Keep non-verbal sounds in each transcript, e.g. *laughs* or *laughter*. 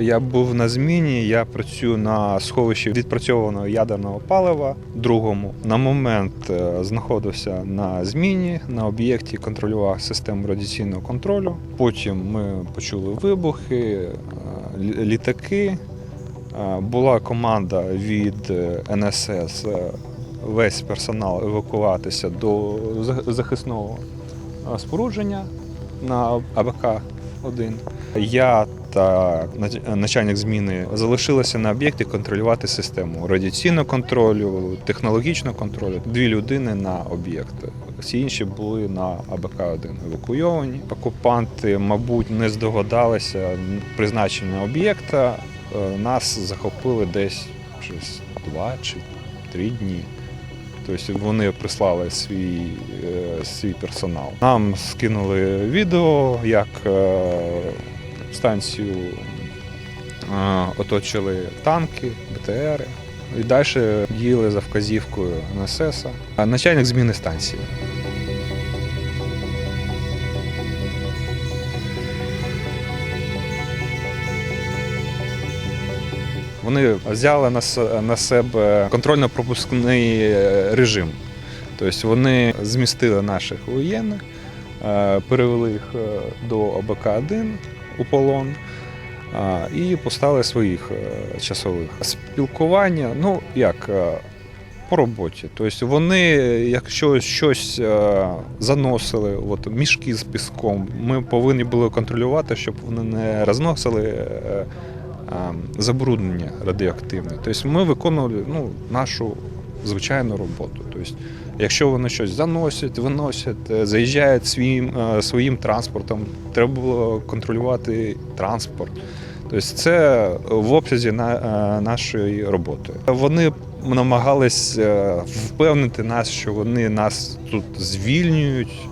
Я був на зміні. Я працюю на сховищі відпрацьованого ядерного палива. Другому на момент е, знаходився на зміні на об'єкті, контролював систему радіаційного контролю. Потім ми почули вибухи, е, літаки. Е, Була команда від НСС. Весь персонал евакуватися до захисного спорудження на АБК-1. Я та начальник зміни залишилися на об'єкті контролювати систему радіаційного контролю, технологічного контролю. Дві людини на об'єкт. Всі інші були на АБК-1 евакуйовані. Окупанти, мабуть, не здогадалися призначення об'єкта. Е, Нас захопили десь щось два чи три дні. Тобто вони прислали свій, е, свій персонал. Нам скинули відео, як е, станцію е, оточили танки, БТРи. І далі діяли за вказівкою НСС. А Начальник зміни станції. Вони взяли на себе контрольно-пропускний е, режим. Тобто вони змістили наших воєнних, е, перевели їх до ОБК-1 у полон і поставили своїх е, часових. Спілкування, ну як. е, По роботі. Тобто вони, якщо щось е, заносили, от мішки з піском, ми повинні були контролювати, щоб вони не розносили е, забруднення радіоактивне. Тобто ми виконували ну, нашу звичайну роботу. Тобто, якщо вони щось заносять, виносять, е, заїжджають своїм, е, своїм транспортом, треба було контролювати транспорт. Тобто це в обсязі на, е, нашої роботи. Вони намагались впевнити нас, що вони нас тут звільнюють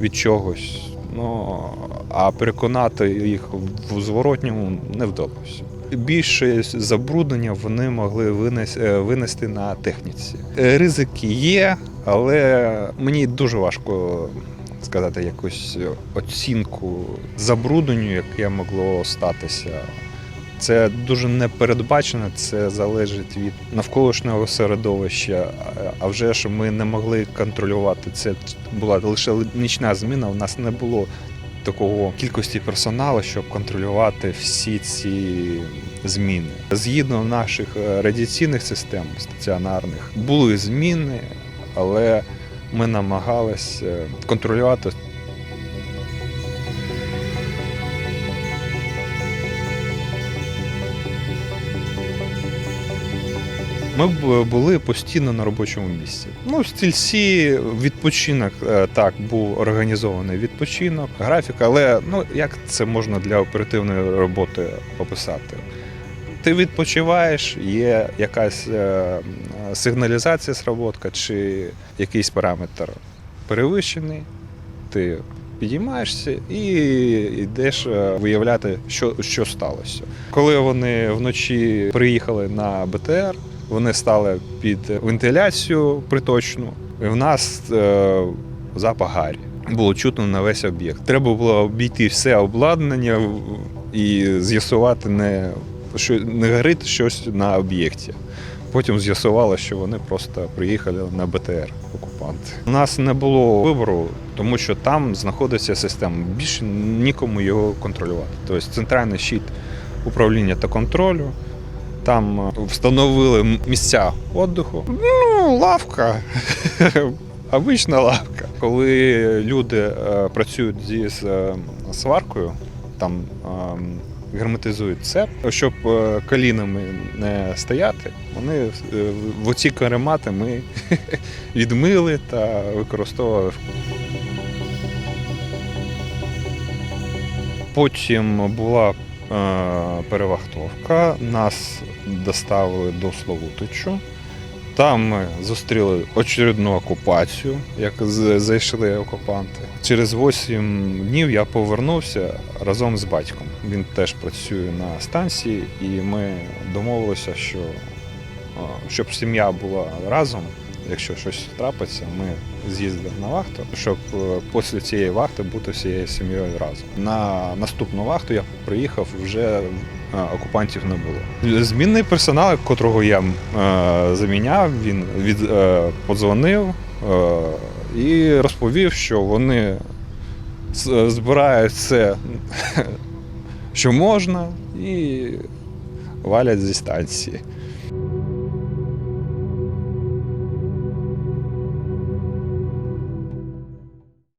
від чогось. Ну, а переконати їх в зворотньому не вдалося. Більше забруднення вони могли е, винести на техніці. Е, Ризики є, але мені дуже важко сказати якусь оцінку забрудненню, яке могло статися. Це дуже непередбачено, це залежить від навколишнього середовища. А- А вже ж ми не могли контролювати. Це була лише нічна зміна. У нас не було такого кількості персоналу, щоб контролювати всі ці зміни. Згідно наших е, радіаційних систем стаціонарних були зміни, але ми намагались е, контролювати Ми були постійно на робочому місці. Ну, в стільці відпочинок е, так був організований відпочинок, графік, але ну як це можна для оперативної роботи описати? Ти відпочиваєш, є якась е, сигналізація сработка чи якийсь параметр перевищений, ти підіймаєшся і йдеш е, виявляти, що, що сталося. Коли вони вночі приїхали на БТР, вони стали під вентиляцію приточну, і в нас е, запах гарі. Було чутно на весь об'єкт. Треба було обійти все обладнання і з'ясувати, не, що не горить щось на об'єкті. Потім з'ясувалося, що вони просто приїхали на БТР окупанти. У нас не було вибору, тому що там знаходиться система. Більше нікому його контролювати. Тобто центральний щит управління та контролю. Там е, встановили місця віддиху. Ну, лавка. *laughs* Обична лавка. Коли люди е, працюють зі е, сваркою, там ем, герметизують цеп, щоб колінами не стояти, вони в оці каремати ми *laughs* відмили та використовували. Потім була перевахтовка, нас доставили до Славутичу. Там ми зустріли очередну окупацію, як зайшли окупанти. Через 8 днів я повернувся разом з батьком. Він теж працює на станції, і ми домовилися, що щоб сім'я була разом, якщо щось трапиться, ми з'їздимо на вахту, щоб е, після цієї вахти бути всією сім'єю разом. На наступну вахту я приїхав вже е, окупантів не було. Змінний персонал, котрого я е, заміняв, він від, подзвонив і розповів, що вони збирають все, *laughs* що можна, і валять зі станції.